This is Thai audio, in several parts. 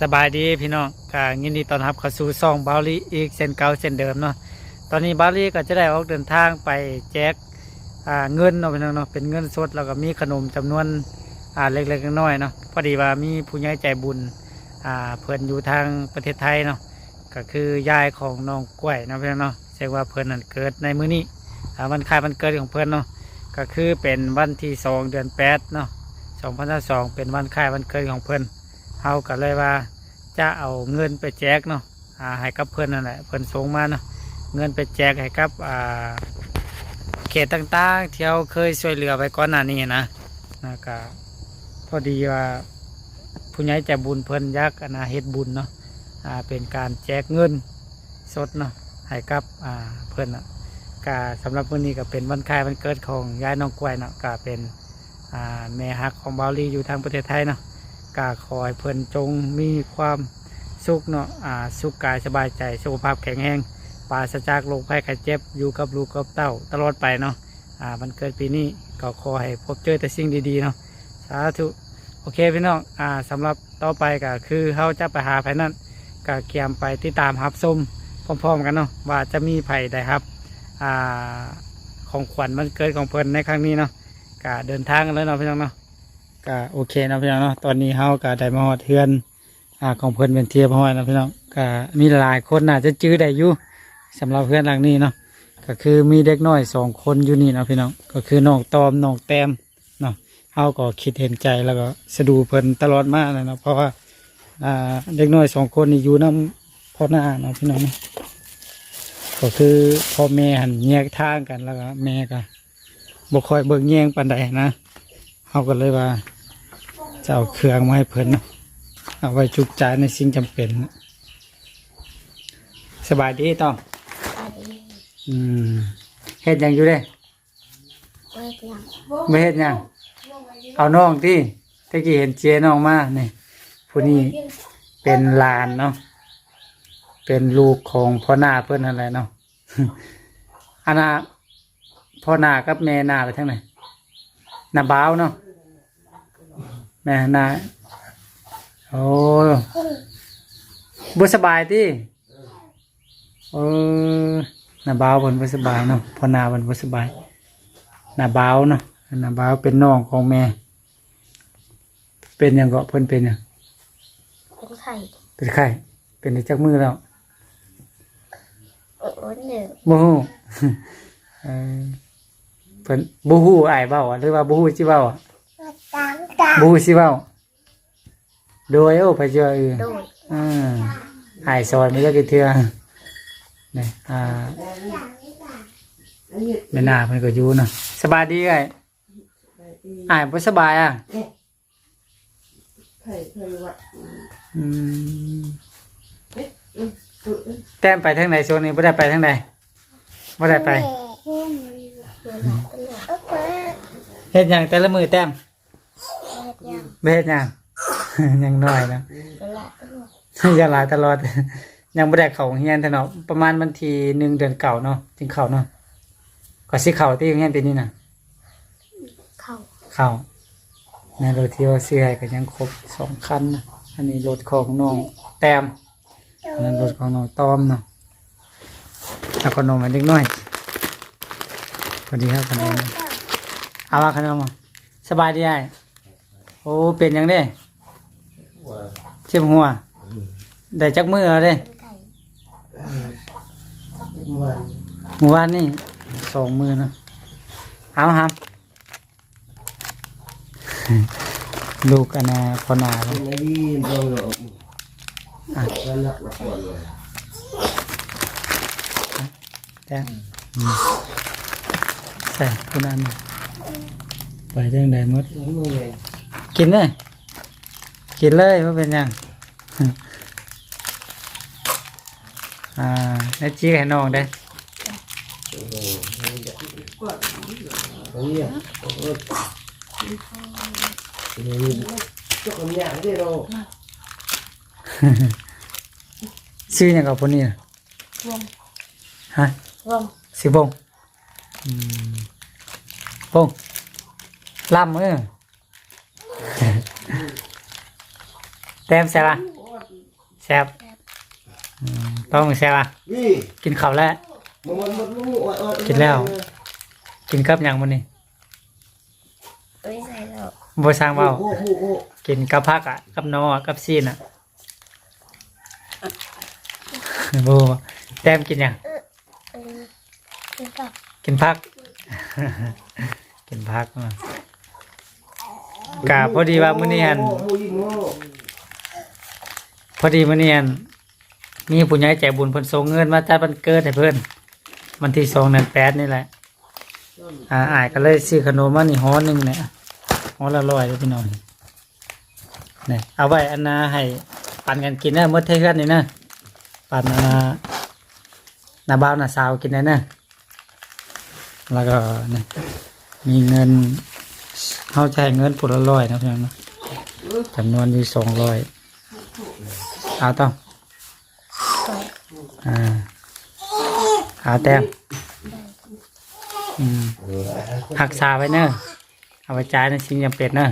สบายดีพี่น้องก็ยินดีต้อนรับเข้าสู่ซองบาลีอีกเช่นเก่าเช่นเดิมเนาะตอนนี้บาลีก็จะได้ออกเดินทางไปแจกเงินเนาะพี่น้องเนาะเป็นเงินสดแล้วก็มีขนมจำนวนอ่าเล็กๆน้อยๆเนาะพอดีว่ามีผู้ใหญ่ใจบุญอ่าเพิ่อนอยู่ทางประเทศไทยเนาะก็คือยายของน้องกล้วยนะพี่น้องเนาะแสดงว่าเพิ่อนนั่นเกิดในมื้อนี้วันคล้ายวันเกิดของเพิ่อนเนาะก็คือเป็นวันที่สองเดือนแปดเนาะ2022เป็นวันคล้ายวันเกิดของเพิ่อน เฮาก็เลยว่าจะเอาเงินไปแจกเนาะอ่าให้กับเพื่อนนั่นแหละเพื่อนส่งมาเนาะเงินไปแจกให้กับอ่าเขตต่างๆที่เราเคยช่วยเหลือไปก่อนหน้านี้นะนะก็พอดีว่าผู้ใหญ่ใจบุญเพิ่นยักษ์นะเฮ็ดบุญเนาะอ่าเป็นการแจกเงินสดเนาะให้กับอ่าเพิ่นอะก็สำหรับวันนี้ก็เป็นวันคล้ายวันเกิดของยายน้องกล้วยเนาะก็เป็นอ่าแม่ฮักของบาลีอยู่ทางประเทศไทยเนาะ กาขอให้เพิ่นจงมีความสุขเนาะอ่าสุขกายสบายใจสุขภาพแข็งแรงปราศจากโรคภัยไข้เจ็บอยู่กับลูกกับเต้าตลอดไปเนาะอ่ามันเกิดปีนี้ก็ขอให้พบเจอแต่สิ่งดีๆเนาะสาธุโอเคพี่น้องอ่าสำหรับต่อไปก็คือเขาจะไปหาไผนั่นก็เกียมไปติดตามรับชมพร้อมๆกันเนาะว่าจะมีไผได้ครับอ่าของขวัญมันเกิดของเพิ่นในครั้งนี้เนาะก็เดินทางกันเลยเนาะพี่น้องเนาะ ก็โอเคนะพี่น้องเนาะตอนนี้เฮาก็ได้มาฮอดเทือนอ่าของเพิ่อนเป็นเทียบห้อยนะพี่น้องก็มีหลายคนน่าจะจื้อได้อยู่สำหรับเพื่อนหลังนี้เนาะก็คือมีเด็กน้อยสองคนอยู่นี่นะพี่น้องก็คือน้องตอมน้องแต้มเนาะเฮาก็คิดเห็นใจแล้วก็สะดูเพิ่นตลอดมาเลยเนาะเพราะว่าอ่าเด็กน้อยสองคนนี่อยู่น้ำพ่อหน้าเนาะพี่น้องเนาะก็คือพ่อแม่หันแยกทางกันแล้วก็แม่ก็บ่ค่อยเบิ่งแยงปานใดนะ เฮาก็เลยว่าจะเอาเครื่องมาให้เพิ่นเนาะเอาไว้จุกจ่ายในสิ่งจำเป็นเนาะสบายดีต้องอืมเฮ็ดหยังอยู่เด้ไว้หลังไม่เฮ็ดหยังเอาน้องที่ตะกี้เห็นเจน้องมานี่ผู้นี้เป็นหลานเนาะเป็นลูกของพ่อหน้าเพิ่นอะไรเนาะอันน่ะพ่อหน้ากับแม่หน้าไปทางไหน หน้าบ้าวเนาะแม่นาโอ้บุสบายที่เออนาบาวเพิ่นบุสบายเนาะพอนาเพิ่นบุสบายนาบาวเนาะนาบาวเป็นน้องของแม่ เป็นหยังก็เพิ่นเป็นหยังเป็นไข่เป็นไข้เป็นได้จักมือแล้วเออหนึ่งบ่ฮู้ เออเพิ่นบ่ฮู้อ้ายเว้าอะหรือว่าบ่ฮู้สิเว้าอะสามตาบ่ฮู้สิเว้าโดยโอ้ไปเจอเออโดยอ่าหายซอยไม่ได้กี่เทื่อนี่อ่าไม่น่าเพิ่นก็อยู่เนาะสบายดีไงหายบ่สบายอะอืมแต้มไปทางไหนช่วงนี้บ่ได้ไปทางไหนบ่ได้ไป เฮ็ดหยังแต่ละมือแต้มบ่เฮ็ดหยังยังน้อยนะอย่าหลายตลอด ยังไม่ได้เข้าโรงเรียนแต่เนาะประมาณวันที่หนึ่งเดือนเก่าเนาะจึงเข้าเนาะก็สิเข้าที่โรงเรียนปีนี้น่ะเข้าเข้าในรถที่ว่าซื้อให้ก็ยังครบสองคันนะอันนี้รถของน้องแต้มอันนั้นรถของน้องตอมเนาะแล้วก็นมอันเล็กน้อย สวัสดีครับขนมเอาว่าขนมอ่สบายดีไอ้โอ้เป็นยังเด้เจ็บหัวได้จักมือเอาเด้เป็นไข่เมื่อวานนี่สองมือเนาะเอาครับลูกอันนาพอนาครับ Lagi dong. แต่คุณอันไปเรื่องใดมด กินเลยกินเลยว่าเป็นยังอ่าในจีให้น้องได้ชื่อหยังกับคนนี้ฮะสิบง อืมบงลำเออเต็มใช่ปะแซ่บอืมต้องแซ่บอะนี่กินข้าวแล้ว มันมันมันมันอ่อนๆกินแล้ว กินกับหยังมื้อนี้ไม่ใส่แล้วบ่สร้างเว้าโอ้โหโอ้โหกินกับผักอะ กับนออะกับซีนอะบ่แต้มกินหยัง เออคือ กินผัก กินผักอะกะพอดีว่ามื้อนี้หันพอดีมื้อนี้อั่นมีผู้ใหญ่ใจบุญเพิ่นส่งเงินมาจัดวันเกิดให้เพิ่นวันที่2เดือน8นี่แหละอ่าอ้ายก็เลยซื้อขนมมานี่ฮ้อหนึงเนี่ยฮ้อละร้อยเด้อพี่น้องนี่เอาไว้อันนาให้ปั่นกันกินนะเมื่อเทื่อนนี่นะปันอันนาหน้าบ่าวหน้าสาวกินได้นะ แล้วก็นี่มีเงินเฮาใช้เงินผู้ละร้อยนะเพี่องนะจำนวนอยู่200เอาต้องอ่าหาแต้มอืมหักษาไว้เนอะเอาไว้จ่ายในสิ่งจำเป็นเนอะ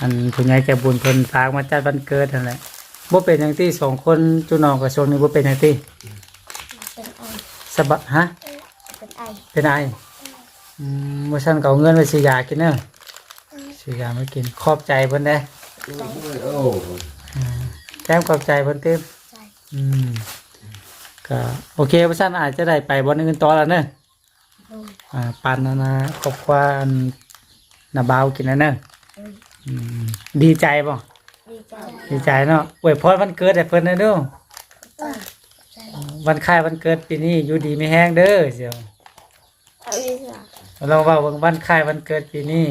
อันผู้ใหญ่ใจบุญเพิ่นฝากมาจัดวันเกิดนั่นแหละบ่เป็นอย่างที่สองคนจุนองกับชงนี้บ่เป็นอย่างที่สบะฮะ เป็นไอเป็นไออืมบ่ซั่นก็เอาเงินไปซื้อยากินเนอะซื้อยามากินขอบใจเพิ่นเด้โอ้โหแต้มขอบใจเพิ่นเต็มใส่อืมก็โอเคบ่ซั่นอาจจะได้ไปบ่อนอื่นต่อแล้วเนอะลงอ่าปันนะนะครอบครัวอันนาบาวกินนะเนอะอืมดีใจป่ะดีใจดีใจเนาะอวยพรวันเกิดให้เพิ่นนะเด้อก็ใส่วันคล้ายวันเกิดปีนี้อยู่ดีไม่แห้งเด้อเสียวเอาอีกอะ เราว่าวันคล้ายวันเกิดปีนี้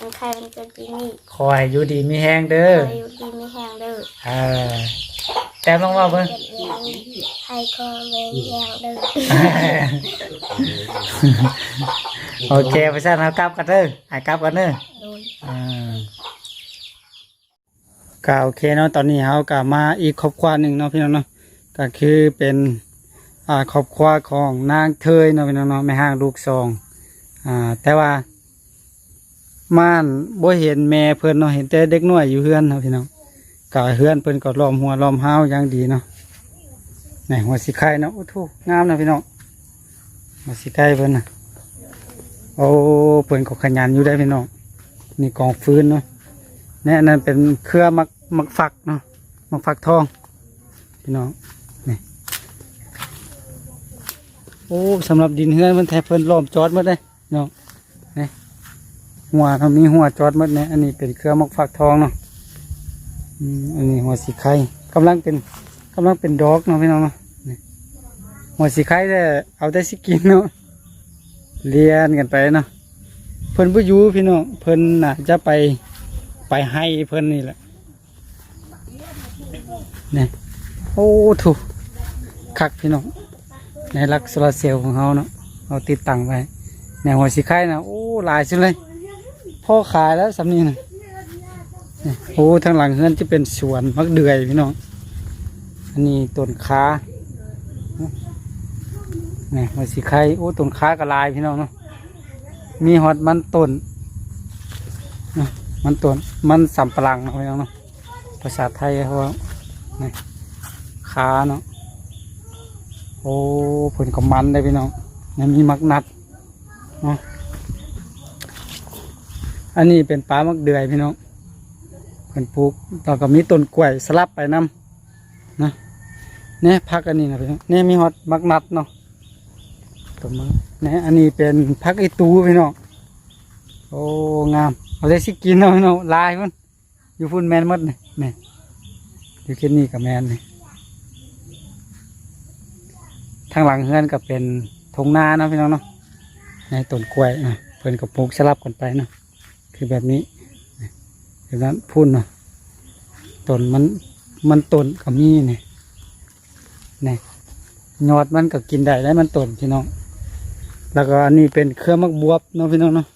มันใครมันเกิดปีนี้ขอให้อยู่ดีไม่แห้งเด้อใครอยู่ดีไม่แห้งเด้อเออแต่ลองว่าเพิ่นเป็นยังใครก็เลยแห้งเด้อโอเคไปซะนะกลับกันเด้อหายกลับกันเด้อ โดนอ่าก็โอเคเนาะตอนนี้เราก็มาอีกครอบครัวหนึ่งเนาะพี่น้องเนาะก็คือเป็นอ่าครอบครัวของนางเทยเนาะพี่น้องเนาะแม่ห้างลูกสอง อ่า แต่ว่า ม่านบ่เห็นแม่เพิ่นเนาะเห็นแต่เด็กน้อยอยู่เฮือนเนาะพี่น้องก็เฮือนเพิ่นก็ล้อมหัวล้อมห้าวอย่างดีเนาะไหนหัวสีไข่เนาะโอ้ทุงามเนาะพี่น้องหัวสีไข่เพิ่นนะโอ้เพิ่นก็ขยันอยู่ได้พี่น้องนี่กองฟืนเนาะเนี่ยนั่นเป็นเครือมักมักฝักเนาะมักฝักทองพี่น้องนี่โอ้สำหรับดินเฮือนมันแทบเพิ่นล้อมจอดหมดเลย น้องนี่หัวเขามีหัวจอดมดเนี่ยอันนี้เป็นเครือมกฝักทองเนาะอันนี้หัวสีไข่กำลังเป็นกำลังเป็นดอกเนาะพี่น้องเนาะนี่หัวสีไข่ได้เอาได้สิกินเนาะเรียนกันไปเนาะเพิ่นบ่อยูพี่น้องเพิ่นน่ะจะไปไปให้เพิ่นนี่แหละนี่โอ้ถูกคักพี่น้องในลักโซลาเซลล์ของเขาเนาะเอาติดตั้งไว้ ในหัวสีไข่นะโอ้หลายสุดเลยพ่อขายแล้วสำนีนะโอ้ทางหลังเฮือนจะเป็นสวนมักเดือยพี่น้องอันนี้ต้นขานี่หัวสีไข่โอ้ต้นขากระลายพี่น้องเนาะมีฮอดมันต้นนะมันต้นมันสำปะหลังนะพี่น้องเนาะภาษาไทยเขาว่านี่ขาเนาะโอ้ผลกับมันได้พี่น้องยังมีมักนัด อันนี้เป็นปลามักเดือยพี่น้องเป็นปลูกแล้วก็มีต้นกล้วยสลับไปนํนะเนี่ยพักอันนี้นะพี่น้องเนี่ยมีฮอดมักนัดเนาะตัวมือนี่ยอันนี้เป็นพักไอตูพี่น้องโอ้งามเอาได้สิกินเนาะพี่น้องลายมันอยู่พุ่นแมนมดนี่นี่อยู่กินนี่กับแมนเนี่ยทางหลังเฮือนก็เป็นทงนาเนาะพี่น้องเนาะ ในต้นกล้วยนะเพิ่นกับปลูกสลับกันไปนะคือแบบนี้นี่แบบนั้นพุ่นเนาะต้นมันมันต้นกับมีนี่นี่ยอดมันก็กินได้ได้มันต้นพี่น้อง แล้วก็อันนี้เป็นเครื่องมักบวบเนาะพี่น้องเนาะ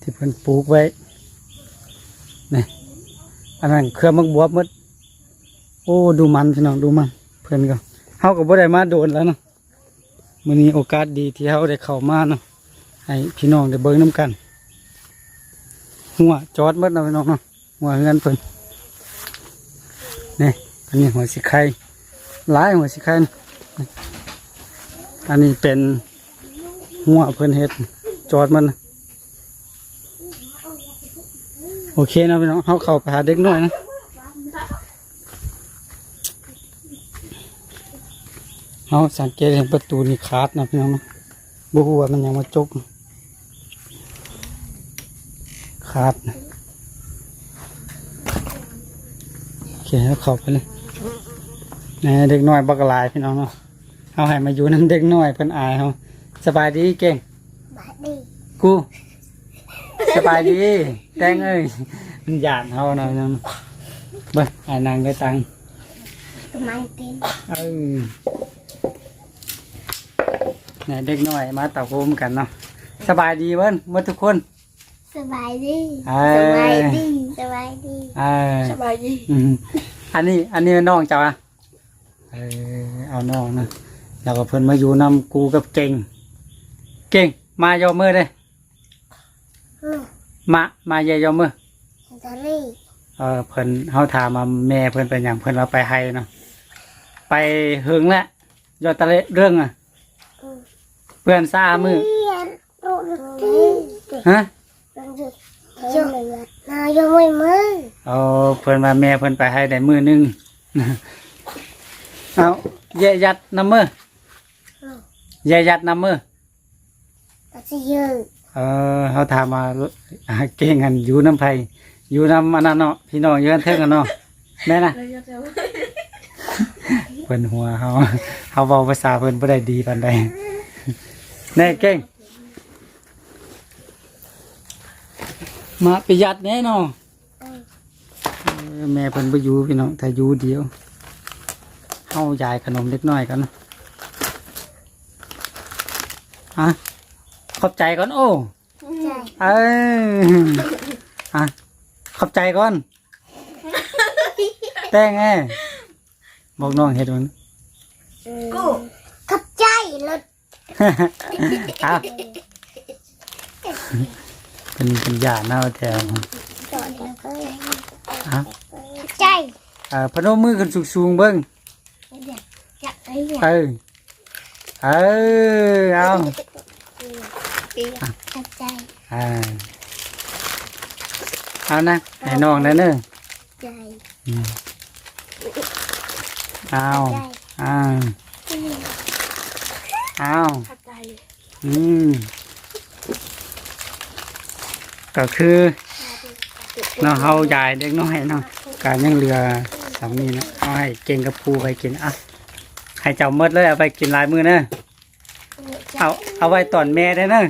ที่เพิ่นปลูกไว้นี่อันนั้นเครื่องมักบวบมดโอ้ดูมันพี่น้องดูมันเพิ่นก็เฮาก็บ่ได้มาโดนแล้วเนาะ มื้อนี้โอกาสดีที่เฮาได้เข้ามาเนาะให้พี่น้องได้เบิ่งนํกัน หัวจอดหมดเนาะพี่น้องเนาะหัวเฮือนเพิ่นนี่อันนี้หัวสิไข่หลายหัวสิไข่อันนี้เป็นหัวเพิ่นเฮ็ดจอดมันโอเคนะพี่น้องเขาเข้าไปหาเด็กน้อยนะ เขาสังเกตเห็นประตูนี่ขาดนะพี่น้องนะบุหัวามันยังมาจกขาดนะโอเคแล้วเข้าไปเลยนี่เด็กน้อยบักหลายพี่น้องเนาะเอาให้มาอยู่นั่นเด็กน้อยเพิ่นอายเขาสบายดีเก่งบาดดีกูสบายดีแตงเอ้ยมันหยาดเขาหน่อยนึงเบิ้งอ่านนางได้ตังค์ทำไมเป็นเออ เนี่ยเด็กน้อยมาตะโฮมกันเนาะสบายดีเบิ้นหมดทุกคนสบายดีเอ้ยสบายดีสบายดีเออสบายดีอืมอันนี้อันนี้น้องเจ้าอะเออเอาน้องนะแล้วก็เพิ่นมาอยู่นำกูกับเก่ง เก่งมายอมมือเลยอืมมามาเยยอมมือ ตอนนี้เออเพิ่นเฮาถามมาแม่เพิ่นเป็นหยังเพิ่นว่าไปไฮเนาะไปหึงแล้วยอดตะเลเรื่องอะอืม เพื่อนซ่ามือเรียนโรงเรียนฮะโรงเรียนยกนายกไม่มือเอาเพิ่นว่าแม่เพิ่นไปไฮได้มือหนึงเอาเยยัดน้ำมือเยยัดน้ำมือตัดสิยืนเออเฮาถามมาอ่าเก่งกันอยู่น้ำไผอยู่น้ำอันนั้นเนาะพี่น้องอยู่กันเทิงกันเนาะแม่น่ะเพิ่นหัวเฮาเฮาเว้าภาษาเพิ่นบ่ได้ดีปานใด แน่เก่ง มาประหยัดแน่เนาะเออแม่เพิ่นบ่อยู่พี่น้องถ้าอยู่เดียวเฮายายขนมเล็กน้อยกันเนาะอะขอบใจก่อนโอ้ใจเอ้ยอะขอบใจก่อน แต่งไงบอกน้องเห็ดมันกูขับใจรถ เอาเป็นเป็นหยาเน่าแถวจอดแล้วก็อะใจอ่าพนมมือขึ้นสูงๆเบิ้งอยากไอ้อยากเออเออเอาขับใจอ่าเอานะให้น้องนะเนอะใจอืมเอาใจเอาเอาขับใจอืม ก็คือเนาะเฮายายเด็กน้อยเนาะการยังเหลือสามีเนาะเอาให้เก่งกับครูไปกินอะให้เจ้าเมดเลยเอาไปกินหลายมือเนอะเอาเอาไว้ตอนแม่ได้เนอะ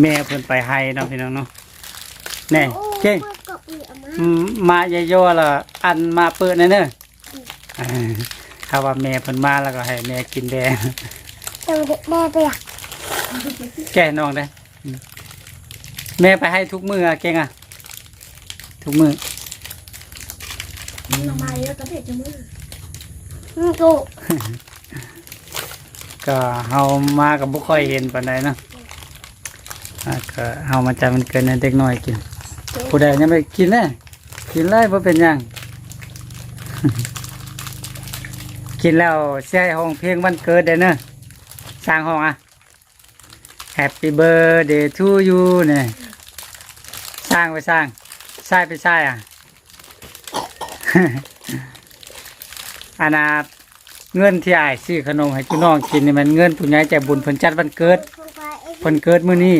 แม่เพิ่นไปให้เนาะพี่น้องเนาะแน่เก่งก็ปีเอามาเยอะๆละอันมาเปิดแน่เนอะ ถ้าว่าแม่เพิ่นมาแล้วก็ให้แม่กินแดงต้องเด็กแม่ไปอะแก่น้องได้อืมแม่ไปให้ทุกมืออะเก่งอะทุกมือมาเยอะก็เด็กจะมือกูก็เฮามากับบุค่อยเห็นปานใดเนาะอ่าก็เฮามาจำมันเกินให้เด็กน้อยกิน ผู้ใดยังไม่กินเลยกินเลยบ่เป็นหยัง กินแล้วเสียห้องเพลงวันเกิดเด้อเนอะสร้างห้องอะ Happy birthday to you เนี่ยสร้างไปสร้างใช่ไปใช่อะอานาเงินที่อ้ายซื้อขนมให้พี่น้องกินนี่มันเงินผู้ใหญ่ใจบุญเพิ่นจัดวันเกิดเพิ่นเกิดมื้อนี้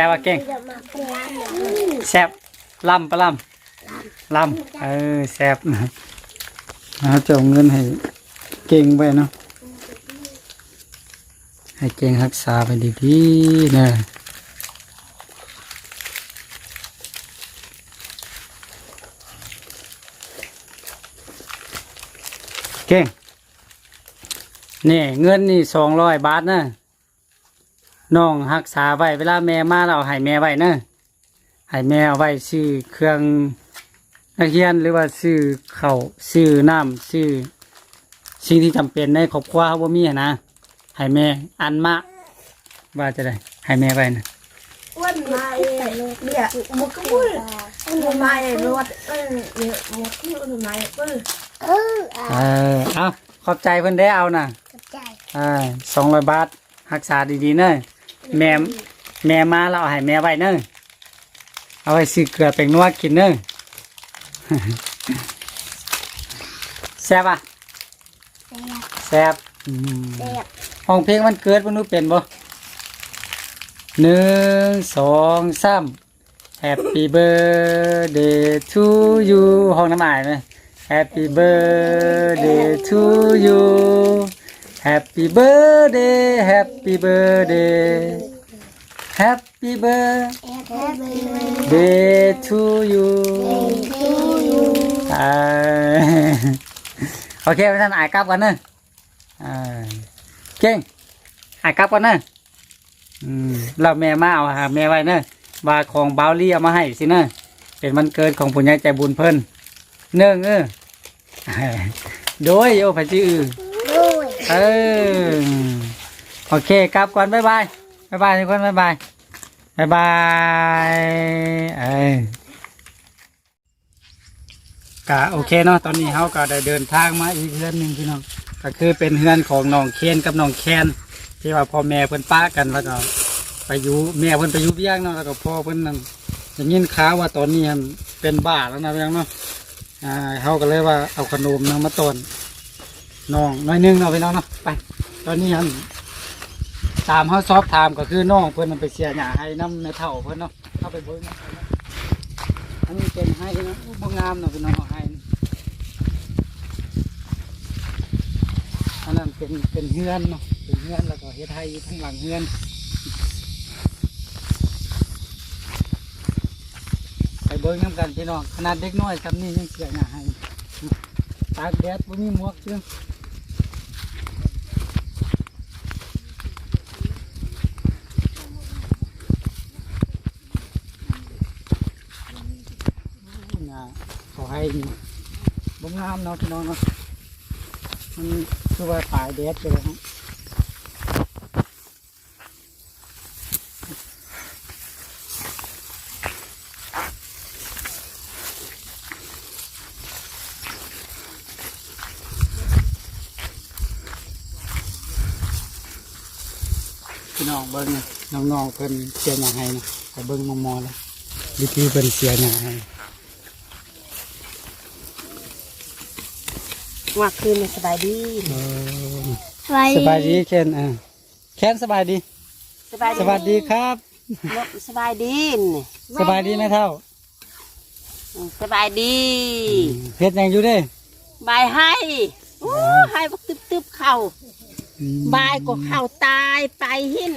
ซ่บว่าเก่งแซ่บลำปะลำลำเออแซ่บนะเอาจะเอาเงินให้เก่งไปเนาะให้เก่งรักษาไปดีๆนะเก่งนี่เงินนี่สองร้อยบาทนะ น้องรักษาไว้เวลาแม่มาเราให้แม่ไว้เนอะให้แม่เอาไว้ซื้อเครื่องนักเรียนหรือว่าซื้อข้าวซื้อน้ำซื้อสิ่งที่จำเป็นในครอบครัวเขาบ่มีหั้นนะให้แม่อันมาว่าจะได้ให้แม่ไว้นะอ้วนมาเองเนี่ยมุกปุ้ยอ้วนมาเองรถเออเนี่ยมุกปุ้ยอ้วนมาเองปุ้ยเอออะเออเอาขอบใจเพิ่นได้เอาน่ะกับใจอ่าสองร้อยบาทรักษาดีๆเนอะ แม่ แม่มาแล้วเอาให้แม่ไว้เนอะเอาไว้ซื้อเกลือเป็นนัวกินเนอะ แซ่บอะเสียบแซ่บอืมเสียบห้องเพลงมันเกิดมันรู้เป็นบ่หนึ่งสองสาม Happy birthday to you ห้องน้ำอายไหม Happy birthday to you Happy birthday Happy birthday Happy birthday to you โอเคท่านอายกลับกันเนอะอ่าเก่งอายกลับกันเนอะเราแม่มาเอาหาแม่ไว้เนอะว่าของบาวลี่เอามาให้สิเนอะเป็นวันเกิดของผู้ใหญ่ใจบุญเพิ่นเนื่องเออโดยโอ้พระชื่อ เออโอเคกลับก่อนบ๊ายบายบ๊ายบายทุกคนบ๊ายบายบ๊ายบายเออกะโอเคเนาะตอนนี้เขาก็ได้เดินทางมาอีกเรื่อนหนึ่งพี่น้องก็คือเป็นเฮือนของน้องเคนกับน้องแคนที่ว่าพ่อแม่เพิ่นป้ากันแล้วก็ไปอยู่แม่เพิ่นไปอยู่เบี้ยงเนาะแล้วก็พ่อเพิ่นนั่นอย่างนี้ข่าวว่าตอนนี้เป็นบ้าแล้วนะพี่น้องเนาะอ่าเขาก็เลยว่าเอาขนมนาะมาต้อน น้องน้อยนึงเนาะพี่น้องเนาะไปตอนนี้อันตามเขาซอบถามก็คือน้องเพื่อนมันไปเสียหยาให้น้ำในเท่าเพื่อนเนาะเข้าไปเบิ้งเนาะอันนี้เป็นให้นะอู้บ่งามเนาะพี่น้องให้อันนั้นเป็นเป็นเฮือนเนาะเป็นเฮือนแล้วก็เฮ็ดให้อยู่ทั้งหลังเฮือนไปเบิ้งน้ำกันพี่น้องขนาดเด็กน้อยทำนี่ยังเสียหยาให้ตากแดดบ่มีหมวกเชื่อ นะ ขอให้บ่งามเนาะพี่น้องเนาะมันคือว่าตายแดดไปแล้วฮะพี่น้องเบิ้งน้องๆเพิ่นเสียอย่างให้นะไปเบิ้งมอมอเลยวิธีเพิ่นเสียอย่างให้ ว่าคืนนี่สบายดีเออสบายสบายดีเคนอ่าเคนสบายดี สบายสวัสดีครับสบายดีนี่สบายดีไหมเท่า สบายดีเฮ็ดหยังอยู่เด้บายให้โอ้ให้บักตึบตึบๆเข่าอืมบายก็เข่าตายไปหิน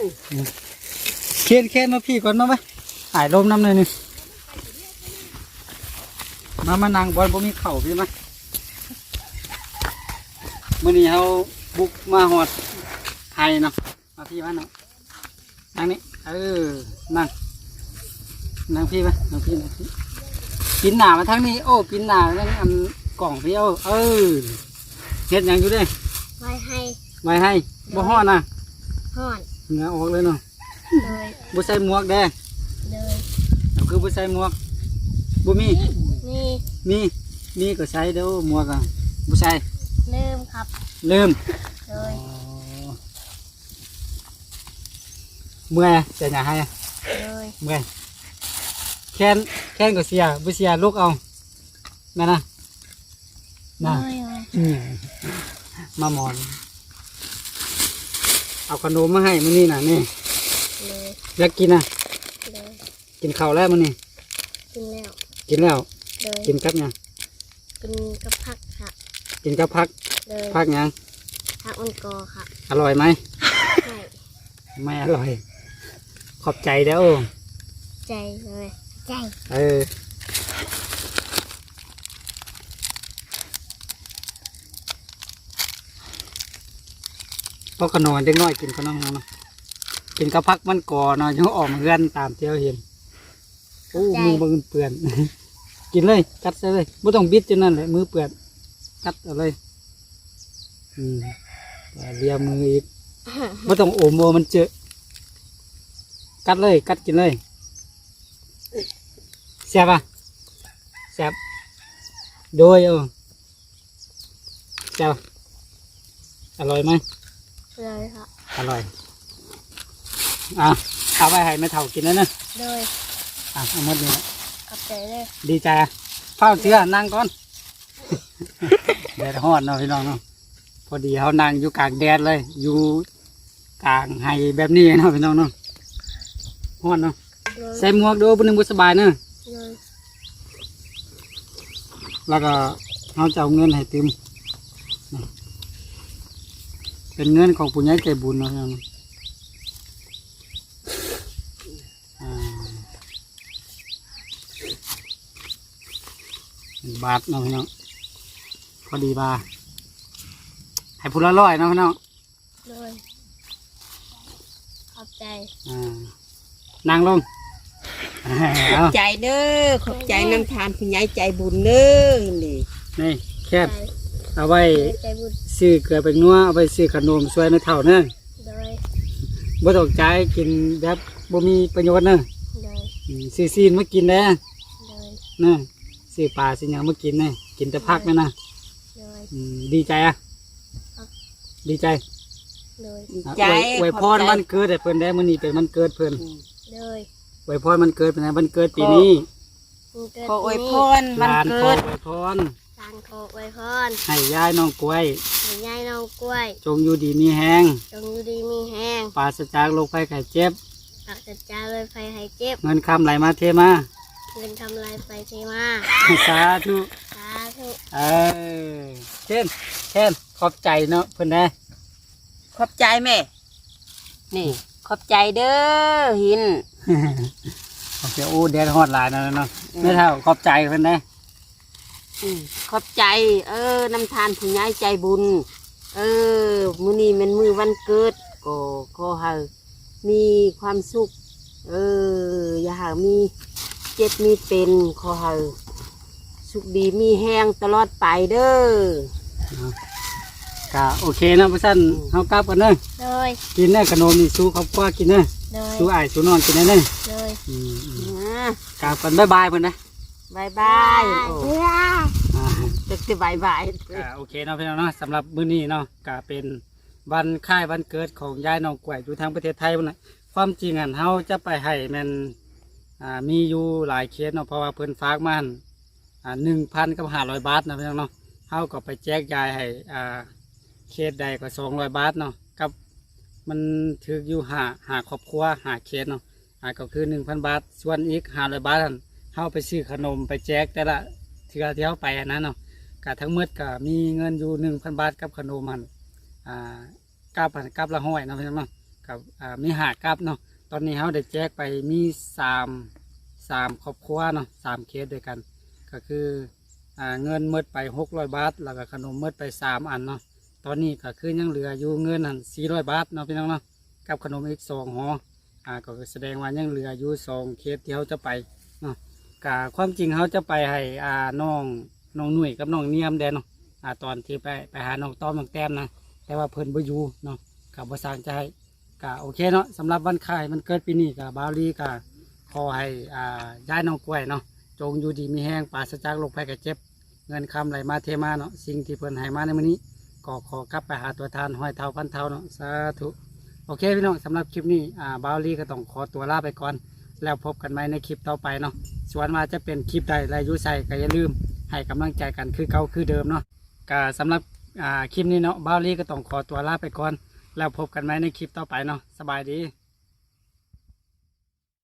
เคนเคนมาพี่ก่อนมาไหมหายลมน้ำหน่อยหนึงมามานั่งบอลบ่มีเข่าพี่มา มื้อนี้เฮาบุกมาฮอดไห้เนาะมาพี่มาเนาะนั่งนี่เออนั่งนั่งพี่มานั่งพี่นั่งพี่กินหนามาทางนี้ โอ้กินหนาทางอันกล่องพี่เอาเออเฮ็ดหยังอยู่เด้ไว้ให้ไว้ให้บ่ฮ้อนนะห่อนเหงื่อออกเลยเนาะเลยบ่ใส่หมวกแดงเลยเอาคือบ่ใส่หมวกบ่มีนี่มีมีก็ใส่เด้อหมวกอะบ่ใส่ลืม ครับลืมเลยเมื่อยเสียหยังให้เลยเมื่อยแค้นแค้นก็เสียบ่เสียลูกเอาแม่นะเลน่ะยเลยอืมมาหมอน เอาขนมมาให้มื้อนี้น่ะนี่เลยอยากกินน่ะเลยกินข้าวแล้วมื้อนี้กินแล้วกินแล้วเลยกินกับหยังกินกับผักค่ะกินกับผัก เลยผักหยังผักมันกอค่ะอร่อยไหมใช่ไม่อร่อย ขอบใจเด้อใจเลยใจเออพวกขนมเด็กน้อยกินขนมเนาะกินกับพักมันก่อเนาะยังออกมาเงื่อนตามเที่ยวเห็นโอ้มือมือเปื่อน กินเลยกัดใส่เลยไม่ต้องบิดจนนั่นเลยมือเปื่อนกัดเอาเลย อืมเลียมืออีกไม่ต้องโอมโอมันเจอะกัดเลย กัดกินเลยแซ่บปะแซ่บโดยเออแซ่บปะอร่อยไหมเลยค่ะอร่อยอะเอาไปให้แม่เฒ่ากินแล้วนะเลยอะเอาหมดนี่แหละขอบใจเลยดีใจอะเฝ้าเชื่อนั่งก่อนแดดฮอดเนาะพี่น้องเนาะ พอดีเขานั่งอยู่กลางแดดเลย อยู่กลางไฮแบบนี้เนาะพี่น้องเนาะฮอดเนาะใส่หมวกดูบนหนึ่งบุสบายเนาะแล้วก็เขาจะเอาเงินให้ติมเป็นเงินของผู้ใหญ่ใจบุญเนาะพี่น้องบาทเนาะพี่น้องพอดีบา ให้ผู้ละร้อยเนาะพี่น้องเลยขอบใจอ่านั่งลงเอาใจเด้อขอบใจน้ำทานผู้ใหญ่ใจบุญเด้อนี่นี่แค่ใจเอาไว้ใจบุญซื้อเกลือเป็นนัวเอาไปซื้อขนมช่วยไม่เท่าเนอะเลยบ่ตกใจายกินแบบบ่มีประโยชน์เนอะเลยอืมซื้อซีนมากินได้เลยเนอะซื้อปลาซื้อหยังมากินเนอะกินแต่พักนั่นนะเลยอืมดีใจอะครับ ดีใจเลยดีอะใจอวยอวยพรขอบใจวันเกิดให้เพิ่นได้มื้อนี้เป็นวันเกิดเพิ่นเลยอวยพรวันเกิดเป็นไงวันเกิดปีนี้มันเกิดขออวยปีพนี้รวันหลานขเกิอดอวยพรสางโคอวยพรให้ยายน้องกล้วย ให้ยายน้องกล้วยจงอยู่ดีมีแฮงจงอยู่ดีมีแห้งปราศจากโรคภัยไข้เจ็บ ตักจัดจาเลยไฟให้เจ็บ เงินคำไหลมาเทมา เงินทำลายไฟเทมา สาธุสา ธุเออเช่นเช่นขอบใจเนาะเพิ่นได้ขอบใจแม่ นี่ ขอบใจเด้อหินโอเคโอ้แดดฮอดหลายเนาะเนาะไม่เท่าขอบใจเพิ่นได้อืมขอบใจ เออน้ำทานผู้ใหญ่ใจบุญ เออ มื้อนี้เป็นมือวันเกิดก็ขอให้มีความสุข เออ อย่าให้มีเจ็บมีเป็นขอให้ สุขดีมีแห้งตลอดไปเด้อ ก็โอเคเนาะพี่สั้นเฮากลับกันเนาะเลยกินเนาะขนมนี่สู้ครอบครัวกินเนาะเลยสู้อ้ายสู้นอนกินได้เนาะเลยอืมอืมนะกลับกันบ๊ายบายเพิ่นนะบายบายโอ้อ่าจะจะบายบายก็โอเคเนาะพี่น้องเนาะสำหรับมื้อนี้เนาะก็เป็นวันคล้ายวันเกิดของยายน้องกล้วยอยู่ทางประเทศไทยพุ่นน่ะความจริงอันเฮาจะไปให้แม่นอ่ามีอยู่หลายเคสเนาะเพราะว่าเพิ่นฝากมาหั่น อ่า1,000กับ500บาทนะพี่น้องเนาะเฮาก็ไปแจกยายให้อ่าเคสใดก็200บาทเนาะกับมันถึกอยู่หาหาครอบครัวหาเคสเนาะอ่าก็คือ1,000บาท ส่วนอีก500บาทหั่นเฮาไปซื้อขนมไปแจกแต่ละเทื่อที่เฮาไปอันนั้นเนาะก็ทั้งหมดก็มีเงินอยู่หนึ่งพันบาทกับขนมมันอ่ากับพันกับละห้อยนะพี่น้องเนาะกับอ่ามีหากับเนาะตอนนี้เขาได้แจกไปมีสามสามครอบครัวเนาะสามเคสด้วยกัน ก็คืออ่าเงินหมดไปหกร้อยบาท แล้วก็ขนมหมดไปสามอันเนาะตอนนี้ก็คือยังเหลืออยู่เงินหันสี่ร้อยบาทเนาะพี่น้องเนาะกับขนมอีกสองห่ออ่าก็แสดงว่ายังเหลืออยู่สองเคสที่เขาจะไปเนาะกะความจริงเขาจะไปให้อ่าน้องน้องหนุ่ยกับน้องเนียมแดนเนาะอ่าตอนที่ไปไปหาน้องต้อมน้องแต้มนะแต่ว่าเพิ่นบ่อยู่เนาะกับ่สร้างใจให้ก็โอเคเนาะสำหรับวันคายมันเกิดปีนี้กับบาวลีก็ขอให้อ่าย้ายน้องกล้วยเนาะ จงอยู่ดีมีแห้งปราศจากโรคภัยไข้เจ็บ เงินคำไหลมาเทมาเนาะสิ่งที่เพิ่นให้มาในมื้อนี้ก็ขอกลับไปหาตัวทานห้อยเท่าพันเท่าเนาะสาธุโอเคพี่น้องสำหรับคลิปนี้อ่าบาวลี่ก็ต้องขอตัวลาไปก่อน แล้วพบกันใหม่ในคลิปต่อไปเนาะส่วนว่าจะเป็นคลิปใดและยุใส่ก็อย่าลืม ให้กำลังใจกันคือเก่าคือเดิมเนาะก็สำหรับอ่าคลิปนี้เนาะบาวลี่ก็ต้องขอตัวลาไปก่อน แล้วพบกันไหมในคลิปต่อไปเนาะสบายดี